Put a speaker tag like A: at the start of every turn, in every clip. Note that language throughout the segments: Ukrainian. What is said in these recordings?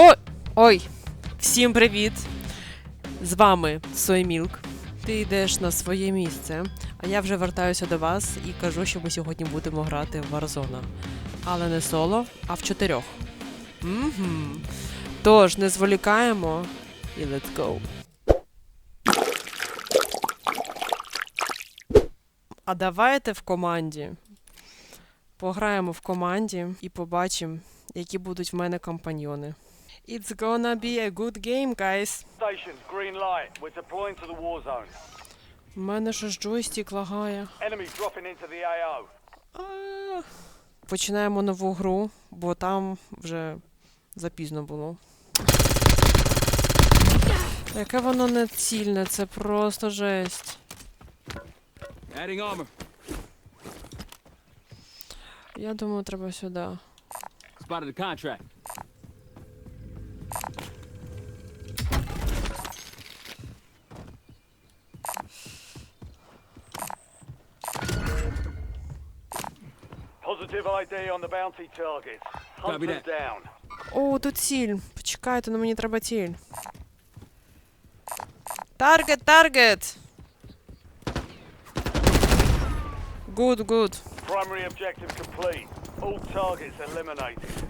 A: Ой! Ой! Всім привіт! З вами Соймілк. Ти йдеш на своє місце, а я вже вертаюся до вас і кажу, що ми сьогодні будемо грати в Warzone. Але не соло, а в чотирьох. Угу. Тож, не зволікаємо і let's go. А давайте в команді. Пограємо в команді і побачимо, які будуть в мене компаньйони. It's gonna be a good game, guys.
B: Stations, green light. We're deploying to the war zone.
A: У мене щось джойстик лагає.
B: Enemies dropping into the AO.
A: А. Починаємо нову гру, бо там вже запізно було. Яке воно не цільне, це просто жесть.
C: Adding armor.
A: Я думаю, треба сюди.
C: Spotted a contract.
B: Positive ID on the bounty targets. Hunt them down.
A: О, тут ціль. Почекайте, ну мені треба ціль. Таргет, таргет! Good, good.
B: Primary objective complete. All targets eliminated.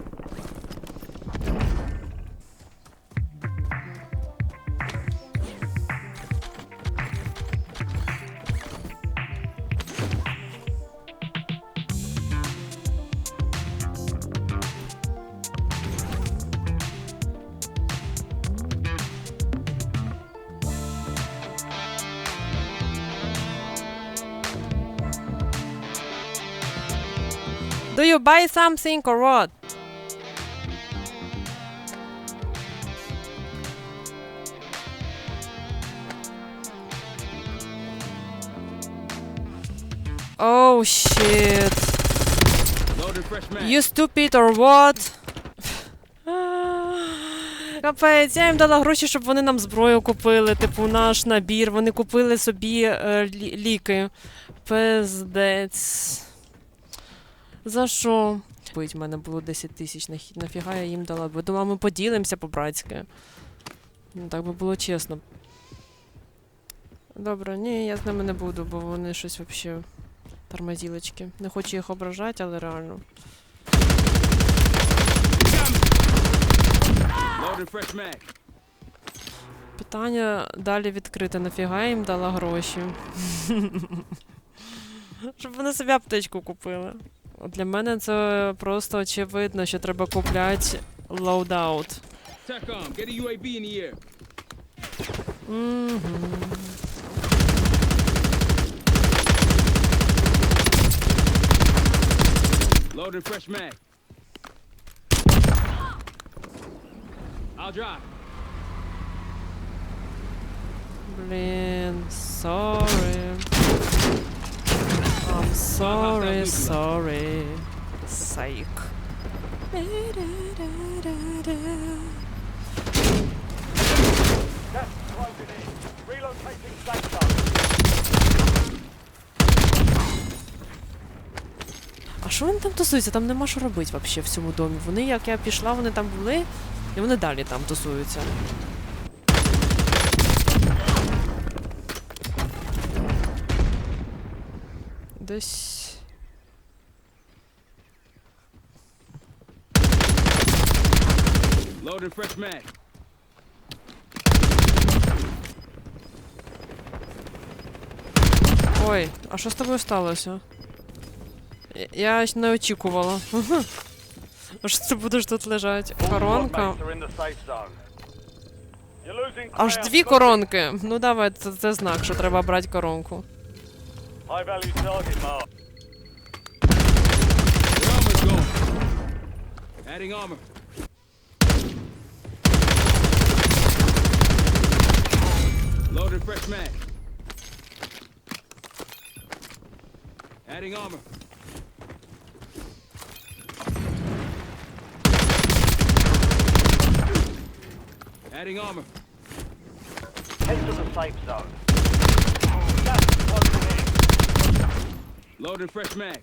A: Do you buy something or what? Oh shit. You stupid or what? Капець, я їм дала гроші, щоб вони нам зброю купили, типу наш набір. Вони купили собі е, ліки. Пиздець. За що? Пить, в мене було 10 тисяч. нахі- Нафіга я їм дала? Бо думала, ми поділимося по-братськи. Ну, так би було чесно. Добре, ні, я з ними не буду, бо вони щось взагалі тормозілочки. Не хочу їх ображати, але реально. Питання далі відкрите. Нафіга я їм дала гроші? Щоб вони собі аптечку купили. Для мене це просто очевидно, що треба купляти лоудаут. Мгм.
C: Loaded fresh mag. I'll drive.
A: Блін, sorry. I'm sorry, sorry. Сайк. А що вони там тусуються? Там нема що робити взагалі в цьому домі. Вони, як я пішла, вони там були, і вони далі там тусуються. Десь.
C: Loaded fresh mag.
A: Ой, а що з тобою сталося? Я- Я не очікувала. А що ти будеш тут лежати? Коронка. Аж дві коронки. Ну давай, це, це знак, що треба брати коронку.
B: High value target mark.
C: Your armor's gone. Adding armor. Loaded fresh mag. Adding armor. Adding armor.
B: Head to the safe zone.
C: Loading fresh mag.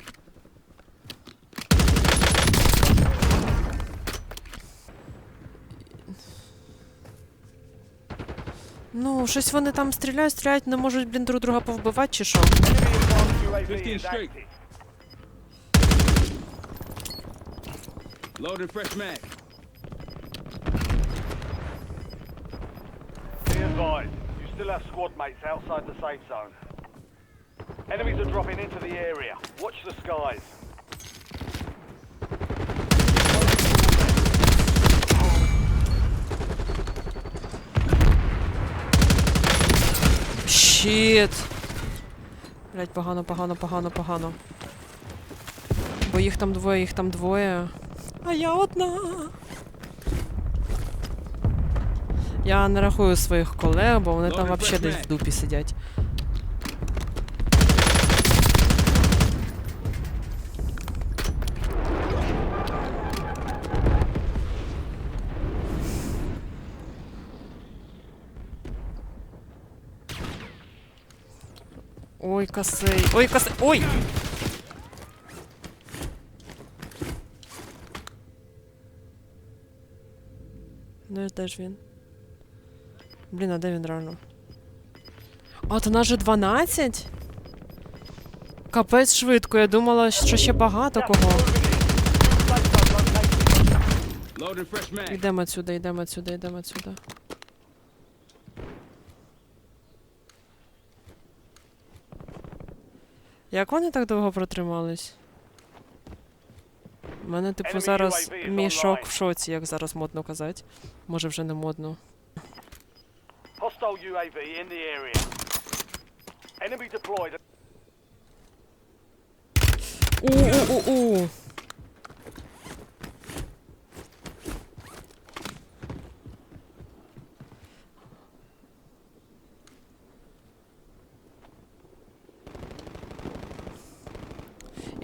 A: Ну, щось вони там стріляють, стріляють, не можуть, блін, друг друга повбивати чи що.
C: 15 straight. Loading fresh mag.
B: Be advised, you still have squad mates outside the safe zone. Enemies are dropping into the area. Watch the skies.
A: Щіт! Блять, погано, погано, погано, погано. Бо їх там двоє, їх там двоє. А я одна. Я не рахую своїх колег, бо вони там
C: Добре,
A: взагалі десь в дупі сидять. Ой, косий. Ой, косий. Ой! Ну, де ж він? Блін, а де він реально? А, то нас же 12? Капець швидко, я думала, що ще багато кого. Йдемо отсюда, йдемо отсюда, йдемо отсюда. Як вони так довго протримались? У мене, типу, зараз
B: мій шок
A: мішок в шоці, як зараз модно казати. Може вже не модно. У-у-у-у!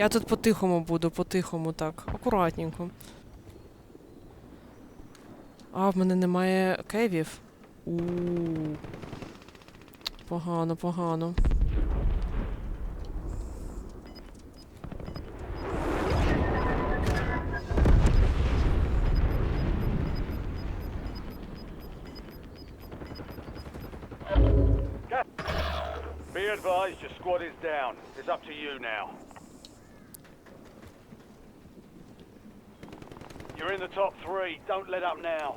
A: Я тут по-тихому буду, по-тихому так, акуратненько. А, в мене немає кевів. у Погано, погано.
B: Be advised, your squad is down. It's up to you now. You're in the top three. Don't let up now.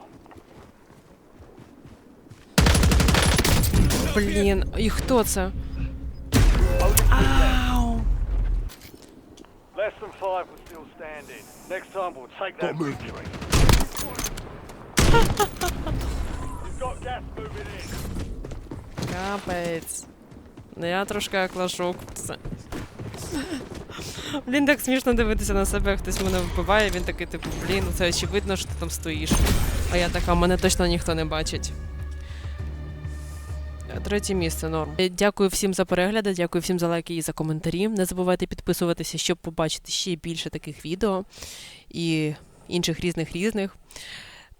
A: Блін, і хто це? Ау!
B: Less than five were still standing. Next time we'll take that victory. You've got gas moving in.
A: Капець. Ну я трошки як лашок. Це... Блін, так смішно дивитися на себе, хтось мене вбиває, він такий, типу, блін, це очевидно, що ти там стоїш. А я така, мене точно ніхто не бачить. Е, Третє місце норм. Е, Дякую всім за перегляди, дякую всім за лайки і за коментарі. Не забувайте підписуватися, щоб побачити ще більше таких відео і інших різних різних.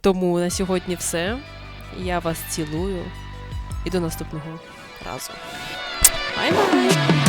A: Тому на сьогодні все. Я вас цілую і до наступного разу. Бай-бай!